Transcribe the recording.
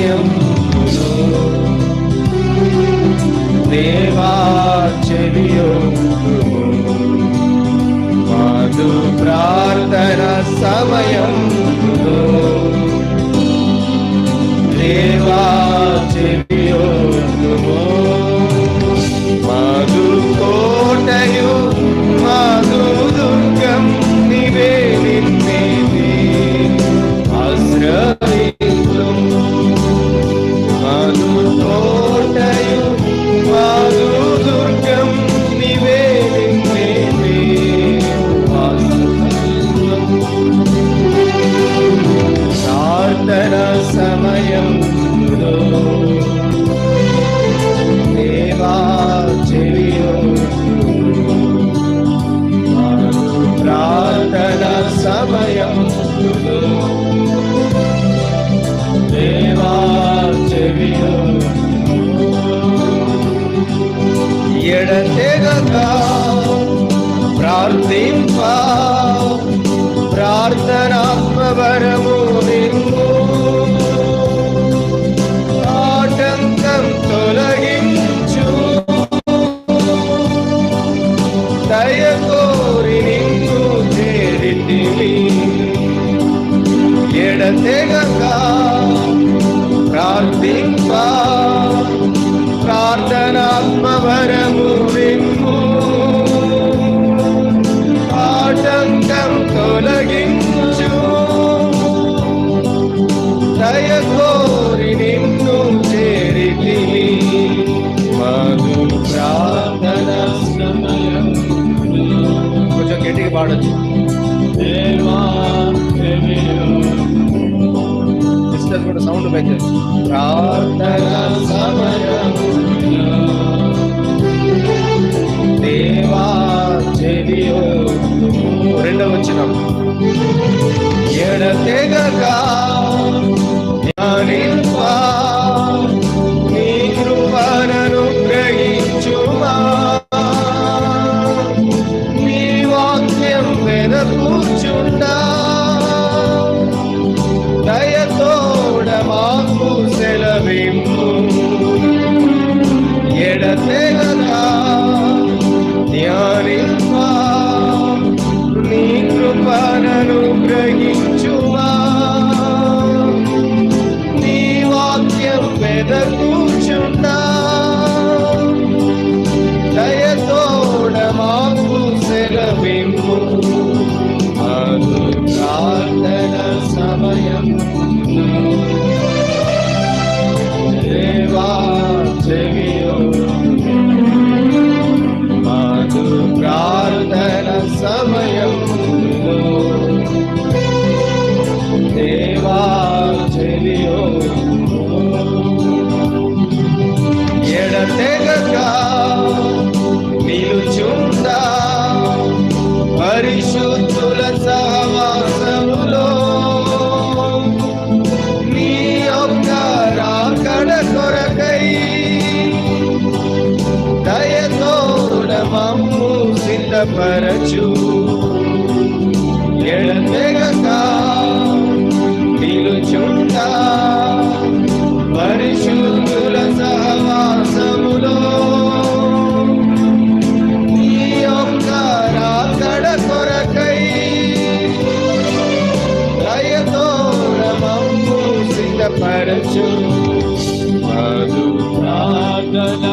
సమయం దేవా చెవియొగ్గుము మాదు ప్రార్థన సమయం. దేవా പ്രാർത്ഥിപ്പാ പ്രാർത്ഥനാത്മപരമോ നിന്നു ആട്ടങ്കം തൊലകിഞ്ചു ദയകോരി നിന്നു ചേരിട്ടിനി എടത്തെക പ്രാർത്ഥിപ്പാ പ്രാർത്ഥനാത്മപരമോ పాడొచ్చు. సిస్టర్ కూడా సౌండ్ సమయం దేవా రెండవ వచ్చిన. ఎడతెగగా the good. సిద్ధపరచు ఎడతెగక నిలుచుండా పరిశుద్ధుల సహవాసములో నీ యొక్క రాకడ కొరకై దయతోడ మమ్ము సిద్ధపరచు. మధు ప్రార్థన